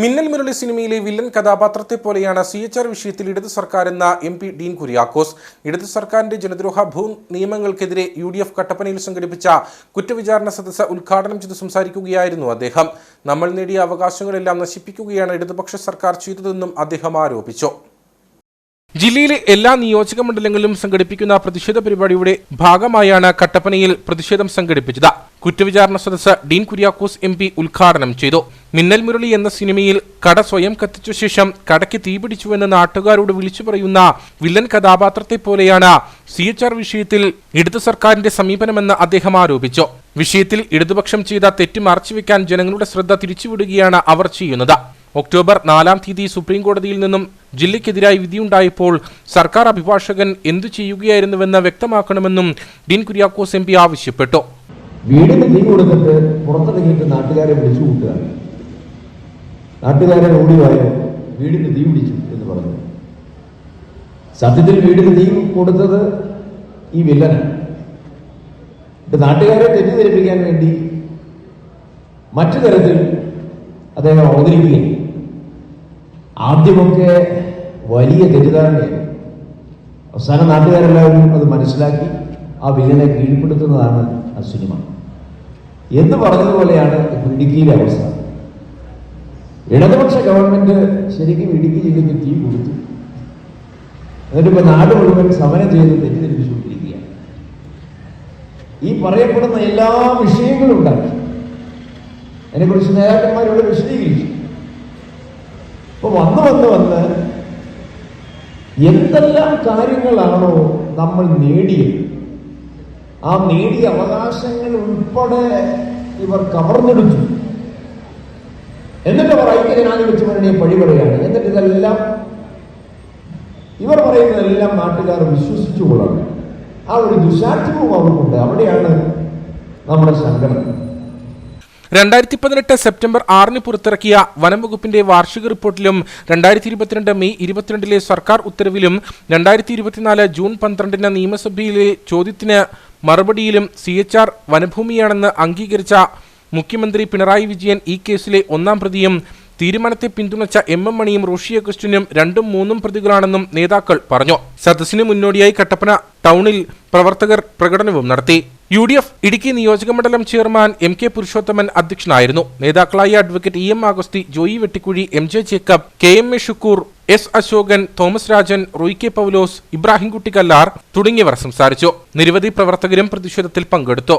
മിന്നൽ മുരളി സിനിമയിലെ വില്ലൻ കഥാപാത്രത്തെ പോലെയാണ് സി എച്ച് ആർ വിഷയത്തിൽ ഇടത് സർക്കാർ എന്ന എം പി ഡീൻ കുര്യാക്കോസ്. ഇടത് സർക്കാരിന്റെ ജനദ്രോഹ ഭൂ നിയമങ്ങൾക്കെതിരെ യു ഡി എഫ് കട്ടപ്പനയിൽ സംഘടിപ്പിച്ച കുറ്റവിചാരണ സദസ്സ് ഉദ്ഘാടനം ചെയ്ത് സംസാരിക്കുകയായിരുന്നു അദ്ദേഹം. നമ്മൾ നേടിയ അവകാശങ്ങളെല്ലാം നശിപ്പിക്കുകയാണ് ഇടതുപക്ഷ സർക്കാർ ചെയ്തതെന്നും അദ്ദേഹം ആരോപിച്ചു. ജില്ലയിലെ എല്ലാ നിയോജക മണ്ഡലങ്ങളിലും സംഘടിപ്പിക്കുന്ന പ്രതിഷേധ പരിപാടിയുടെ ഭാഗമായാണ് കട്ടപ്പനയിൽ പ്രതിഷേധം സംഘടിപ്പിച്ചത്. കുറ്റവിചാരണ സദസ്സ് ഡീൻ കുര്യാക്കോസ് എം പി ഉദ്ഘാടനം ചെയ്തു. മിന്നൽ മുരളി എന്ന സിനിമയിൽ കട സ്വയം കത്തിച്ച ശേഷം കടയ്ക്ക് തീപിടിച്ചുവെന്ന് നാട്ടുകാരോട് വിളിച്ചു പറയുന്ന വില്ലൻ കഥാപാത്രത്തെ പോലെയാണ് സി എച്ച് ആർ വിഷയത്തിൽ ഇടതു സർക്കാരിന്റെ സമീപനമെന്ന് അദ്ദേഹം ആരോപിച്ചു. വിഷയത്തിൽ ഇടതുപക്ഷം ചെയ്ത തെറ്റ് മറച്ചുവെക്കാൻ ജനങ്ങളുടെ ശ്രദ്ധ തിരിച്ചുവിടുകയാണ് അവർ ചെയ്യുന്നത്. ഒക്ടോബർ നാലാം തീയതി സുപ്രീം കോടതിയിൽ നിന്നും ജില്ലയ്ക്കെതിരായി വിധിയുണ്ടായപ്പോൾ സർക്കാർ അഭിഭാഷകൻ എന്തു ചെയ്യുകയായിരുന്നുവെന്ന് വ്യക്തമാക്കണമെന്നും ഡീൻ കുര്യാക്കോസ് എം പി ആവശ്യപ്പെട്ടു. വീടിന് തീ കൊടുത്തിട്ട് പുറത്തിറങ്ങിയിട്ട് നാട്ടുകാരെ വിളിച്ചു കൂട്ടുകയാണ് നാട്ടുകാരെ ഓടിവായോ വീടിന് തീ പിടിച്ചു എന്ന് പറഞ്ഞു. സത്യത്തിൽ വീടിന് തീ കൊടുത്തത് ഈ വില്ലനാണ്. നാട്ടുകാരെ തെറ്റിദ്ധരിപ്പിക്കാൻ വേണ്ടി മറ്റു തരത്തിൽ അദ്ദേഹം അവതരിപ്പിക്കുകയും ആദ്യമൊക്കെ വലിയ തെറ്റിദ്ധാരണയായിരുന്നു അവസാനം നാട്ടുകാരെല്ലാവരും അത് മനസ്സിലാക്കി ആ വില്ലനെ കീഴ്പ്പെടുത്തുന്നതാണ് ആ സിനിമ. എന്ന് പറഞ്ഞതുപോലെയാണ് ഇപ്പോൾ ഇടുക്കിയിലെ അവസ്ഥ. ഇടതുപക്ഷ ഗവൺമെന്റ് ശരിക്കും ഇടുക്കി ജില്ലയ്ക്ക് തീ കൊടുത്തു. എന്നിട്ടിപ്പോ നാട് മുഴുവൻ സമരം ചെയ്ത് തെറ്റിദ്ധരിപ്പിച്ചുകൊണ്ടിരിക്കുകയാണ്. ഈ പറയപ്പെടുന്ന എല്ലാ വിഷയങ്ങളും ഉണ്ടാക്കി. അതിനെക്കുറിച്ച് നേതാക്കന്മാരോട് വിശദീകരിച്ചു. ഇപ്പൊ വന്ന് വന്ന് വന്ന് എന്തെല്ലാം കാര്യങ്ങളാണോ നമ്മൾ നേടിയത്? ആ നേടിയ അവകാശങ്ങൾ ഉൾപ്പെടെ ഇവർ കവർന്നെടുത്തു. എന്നിട്ട് അവർ ഐക്യജനാധിപത്യ മുന്നണിയെ പഴി പറയാണ് എന്നിട്ട് ഇതെല്ലാം ഇവർ പറയുന്നതെല്ലാം നാട്ടുകാർ വിശ്വസിച്ചുകൊള്ളണം. ആ ഒരു ദുശാഠ്യവും അവർക്കുണ്ട്. അവിടെയാണ് നമ്മുടെ സങ്കടം രണ്ടായിരത്തി പതിനെട്ട് സെപ്റ്റംബർ ആറിന് പുറത്തിറക്കിയ വനം വകുപ്പിന്റെ വാർഷിക റിപ്പോർട്ടിലും രണ്ടായിരത്തി ഇരുപത്തിരണ്ട് മെയ് ഇരുപത്തിരണ്ടിലെ സർക്കാർ ഉത്തരവിലും രണ്ടായിരത്തി ഇരുപത്തിനാല് ജൂൺ പന്ത്രണ്ടിന് നിയമസഭയിലെ ചോദ്യത്തിന് മറുപടിയിലും സി എച്ച് ആർ വനഭൂമിയാണെന്ന് അംഗീകരിച്ച മുഖ്യമന്ത്രി പിണറായി വിജയൻ ഈ കേസിലെ ഒന്നാം പ്രതിയും തീരുമാനത്തെ പിന്തുണച്ച എം എം മണിയും റോഷി അഗസ്റ്റിനും രണ്ടും മൂന്നും പ്രതികളാണെന്നും നേതാക്കൾ പറഞ്ഞു. സദസ്സിന് മുന്നോടിയായി കട്ടപ്പന ടൗണിൽ പ്രവർത്തകർ പ്രകടനവും നടത്തി. യു ഡി എഫ് ഇടുക്കി നിയോജകമണ്ഡലം ചെയർമാൻ എം കെ പുരുഷോത്തമൻ അധ്യക്ഷനായിരുന്നു. നേതാക്കളായ advocate E M Augusthy Joy Vettikuzhy M J Jacob K M A Shukkoor S Ashokan Thomas Rajan Roy K Paulose Ibrahimkutty Kallar തുടങ്ങിയവർ സംസാരിച്ചു. നിരവധി പ്രവർത്തകരും പ്രതിഷേധത്തിൽ പങ്കെടുത്തു.